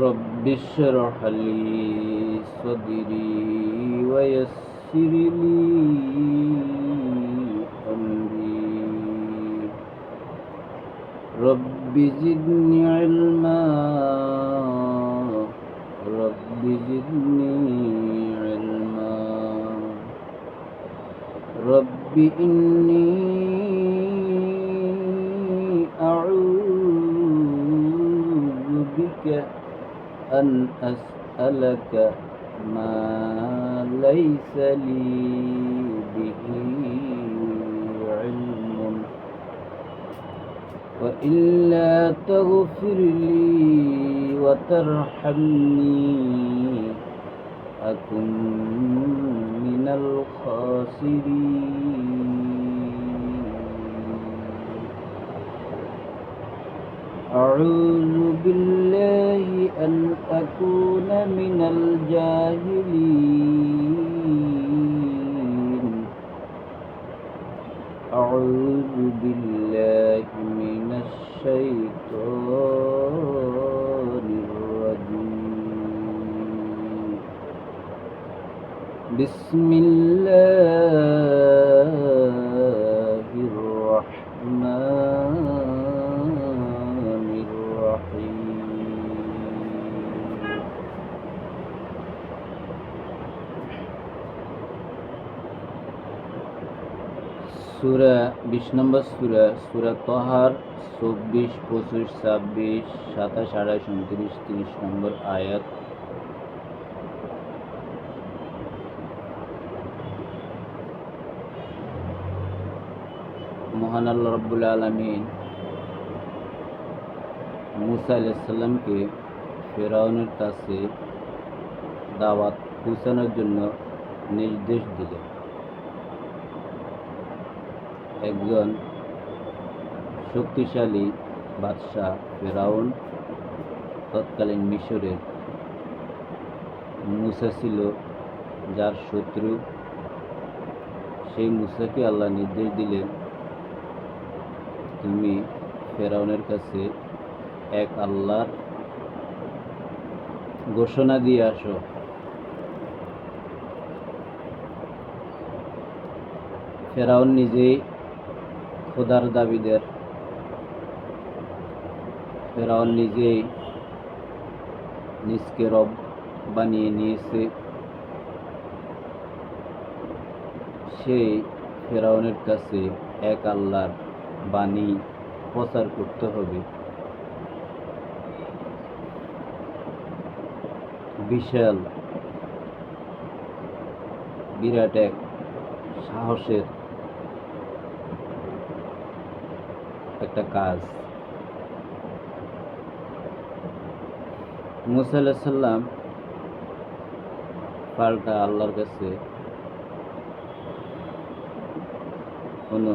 رب اشرح لي صدري ويسر لي أمري. رب زدني علما. رب زدني علما. رب إني أعوذ بك أن أسألك ما ليس لي به علم. وإلا تغفر لي وترحمني أكن من الخاسرين. أعوذ بالله أن أكون من الجاهلين. أعوذ بالله من الشيطان الرجيم. بسم الله. সুরা, বিশ নম্বর সুরা সুরা তহার, চব্বিশ, পঁচিশ, ছাব্বিশ, সাতাশ আঠাশ উনত্রিশ, তিরিশ নম্বর আয়াত। মহান আল্লাহ রব্বুল আলমিন মুসা আলাইসাল্লামকে ফেরাউনের কাছে দাওয়াত পৌঁছানোর জন্য নির্দেশ দিলেন। একজন শক্তিশালী বাদশাহ ফেরাউন তৎকালীন মিশরের মুসা ছিল যার শত্রু। সেই মুসাকে আল্লাহ নির্দেশ দিলেন, তুমি ফেরাউনের কাছে এক আল্লাহর ঘোষণা দিয়ে আসো। ফেরাউন নিজেই খোদার দাবিদের। ফেরাউন নিজেই নিজকে রব বানিয়ে নিয়েছে। সেই ফেরাউনের কাছে এক আল্লাহর বাণী প্রচার করতে হবে। বিশাল, বিরাট এক সাহসের একটা কাজ। মুসা সাল্লাম পাল্টা আল্লাহর কাছে কোনো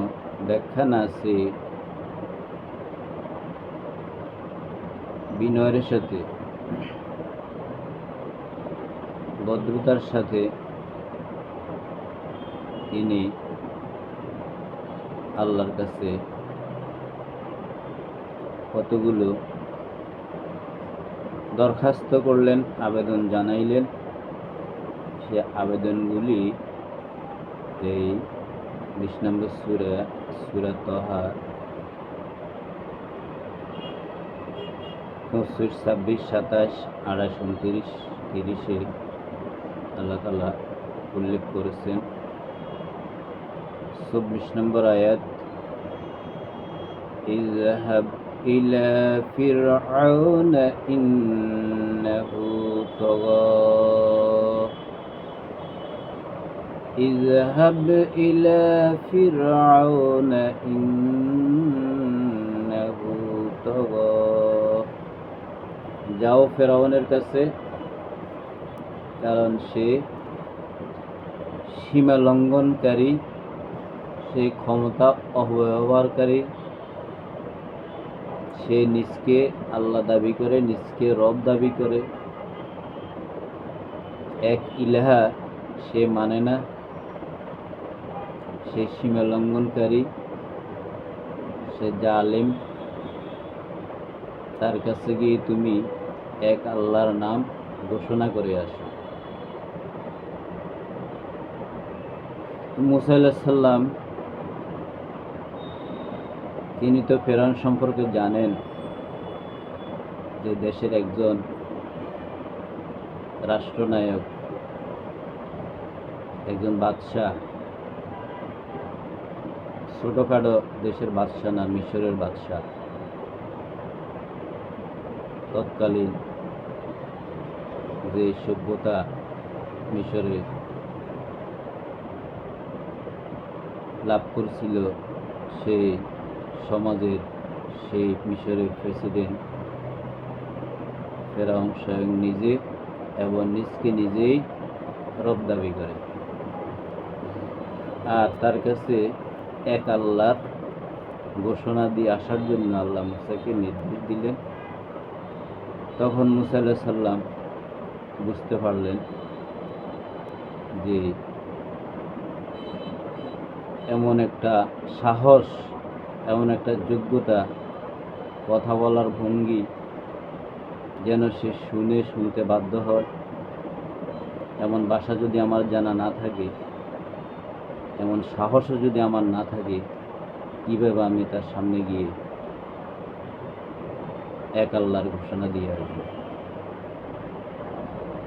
ব্যাখ্যা না আছে বিনয়ের সাথে, ভদ্রতার সাথে তিনি আল্লাহর কাছে কতগুলো দরখাস্ত করলেন, আবেদন জানাইলেন, সে আবেদনগুলি এই বিশ নম্বর সুরে, সুরা তহার চৌষট্টি, ছাব্বিশ, সাতাশ আড়াইশ উনত্রিশ, তিরিশে আল্লাহ তালা উল্লেখ করেছেন। চব্বিশ নম্বর আয়াত ইজাহাব إلى فرعون إنه طغى اذهب إلى فرعون إنه طغى যাও ফেরাউনের কাছে কারণ সে সীমা লঙ্ঘনকারী সে ক্ষমতা অপব্যবহারকারী সে নিজকে আল্লাহ দাবি করে, নিজকে রব দাবি করে। এক ইলাহা সে মানে না। সে সীমা লঙ্ঘনকারী, সে জালেম। তার কাছে গিয়ে তুমি এক আল্লাহর নাম ঘোষণা করে আসো। মুসা সাল্লাম তিনি তো ফেরাউন সম্পর্কে জানেন যে দেশের একজন রাষ্ট্রনায়ক, একজন বাদশাহ, ছোটখাটো দেশের বাদশাহ না, মিশরের বাদশাহ। তৎকালীন যে সভ্যতা মিশরে লাভ করছিল, সেই সমাজের সেই মিশরের প্রেসিডেন্ট ফেরাউন স্বয়ং নিজে এবং নিজকে নিজেই রব দাবি করে। আর তার কাছে এক আল্লাহর ঘোষণা দিয়ে আসার জন্য আল্লাহ মুসাকে নির্দেশ দিলেন। তখন মুসা সাল্লাম বুঝতে পারলেন যে এমন একটা সাহস এমন একটা যোগ্যতা, কথা বলার ভঙ্গি যেন সে শুনে শুনতে বাধ্য হয়। এমন ভাষা যদি আমার জানা না থাকে, এমন সাহসও যদি আমার না থাকে, কীভাবে আমি তার সামনে গিয়ে এক আল্লাহর ঘোষণা দিয়ে আসব?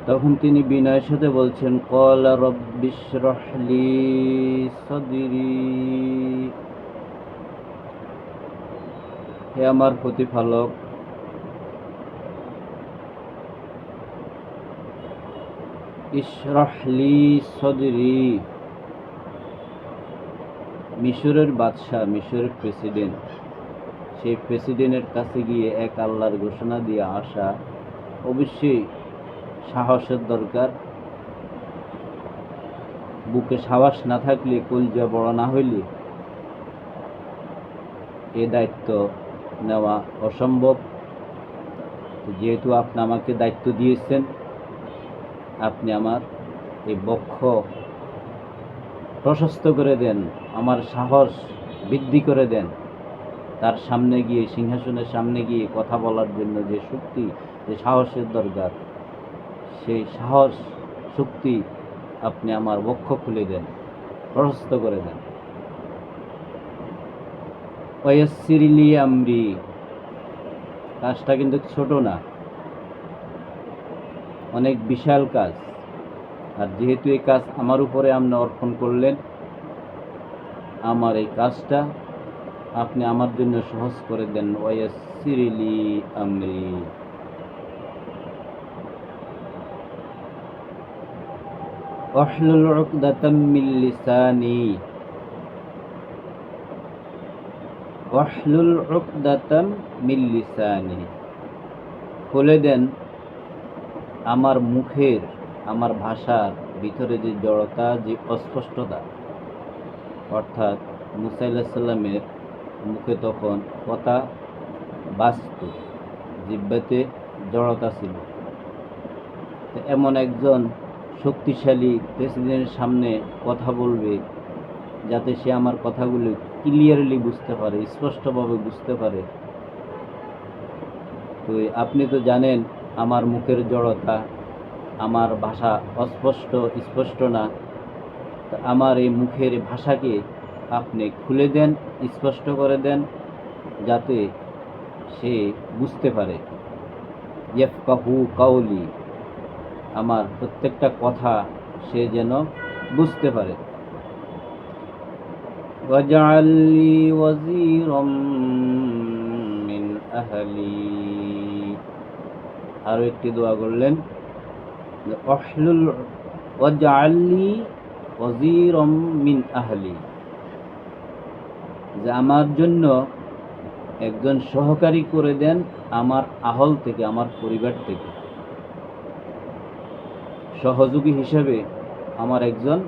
তখন তিনি বিনয়ের সাথে বলছেন, কলা রব্বিশরহলি সদিরি। হে আমার প্রতিপালক। ইশরহলি সদরি। মিশরের বাদশাহ, মিশরের প্রেসিডেন্ট। সেই প্রেসিডেন্টের কাছে গিয়ে এক আল্লাহর ঘোষণা দিয়ে আসা। অবশ্যই সাহসের দরকার। বুকে সাহস না থাকলে কলজা বড় না হইলে এ দায়িত্ব নেওয়া অসম্ভব। যেহেতু আপনি আমাকে দায়িত্ব দিয়েছেন, আপনি আমার এই বক্ষ প্রশস্ত করে দেন, আমার সাহস বৃদ্ধি করে দেন। তার সামনে গিয়ে, সিংহাসনের সামনে গিয়ে কথা বলার জন্য যে শক্তি, যে সাহসের দরকার, সেই সাহস, শক্তি আপনি আমার বক্ষ খুলে দেন, প্রশস্ত করে দেন। ওয়াসিরিলি আমরি। কাজটা কিন্তু ছোট না। অনেক বিশাল কাজ। আর যেহেতু এই কাজ আমার উপরে আপনি অর্পণ করলেন, আমার এই কাজটা আপনি আমার জন্য সহজ করে দেন ওয়াসিরিলি আমরি। অহলুল উকদাতাম মিল লিসানি। অহলুল উকদাতাম মিল্লিসানি খুলে দেন আমার মুখের, আমার ভাষার ভিতরে যে জড়তা, যে অস্পষ্টতা। অর্থাৎ মুসাইলামের মুখে তখন কথা বাস্ত জিব্বাতে জড়তা ছিল। এমন একজন শক্তিশালী প্রেসিডেন্টের সামনে কথা বলবে, যাতে সে আমার কথাগুলি ক্লিয়ারলি বুঝতে পারে, স্পষ্টভাবে বুঝতে পারে। তো আপনি তো জানেন, আমার মুখের জড়তা, আমার ভাষা অস্পষ্ট, স্পষ্ট না। আমার এই মুখের ভাষাকে আপনি খুলে দেন, স্পষ্ট করে দেন, যাতে সে বুঝতে পারে। ইয়ফকাহু কাউলি আমার প্রত্যেকটা কথা সে যেন বুঝতে পারে। وَاجْعَلْ لِي وَزِيرًا مِّنْ أَهْلِي আরও একটি দোয়া করলেন যে অহলুল ওয়াজআল লি ওয়াজিরম মিন আহলি যে আমার জন্য একজন সহকারী করে দেন আমার আহল থেকে আমার পরিবার থেকে সহযোগী হিসেবে আমার একজন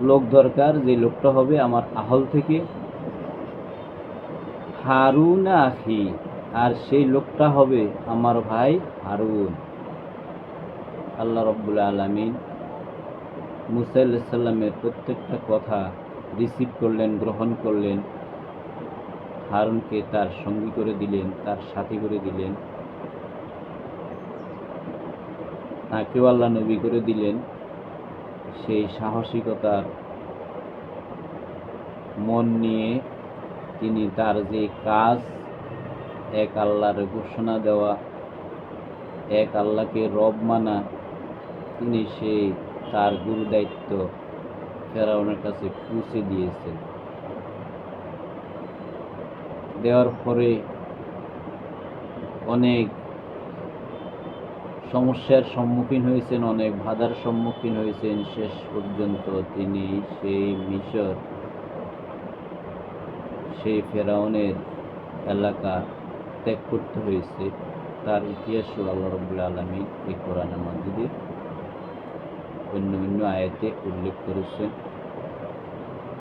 লোক দরকার, যে লোকটা হবে আমার আহল থেকে। হারুন আখি, আর সেই লোকটা হবে আমার ভাই হারুন। আল্লাহ রব্বুল আলমিন মুসাইসাল্লামের প্রত্যেকটা কথা রিসিভ করলেন, গ্রহণ করলেন। হারুনকে তার সঙ্গী করে দিলেন, তার সাথী করে দিলেন। তাকেও আল্লাহ নবী করে দিলেন। সেই সাহসিকতার মন নিয়ে তিনি তার যে কাজ, এক আল্লাহর ঘোষণা দেওয়া, এক আল্লাহকে রব মানা, তিনি সেই তার গুরু দায়িত্ব ফেরাউনের কাছে পৌঁছে দিয়েছেন। দেওয়ার পরে অনেক সমস্যার সম্মুখীন হয়েছেন, অনেক বাধার সম্মুখীন হয়েছেন, শেষ পর্যন্ত তিনি সেই মিশর, সেই ফেরাউনের এলাকা ত্যাগ করতে হয়েছে। তার ইতিহাস আল্লাহ রবুল্লা আলমী এই কোরআনের মধ্যে অন্য অন্য আয়াতে উল্লেখ করেছেন।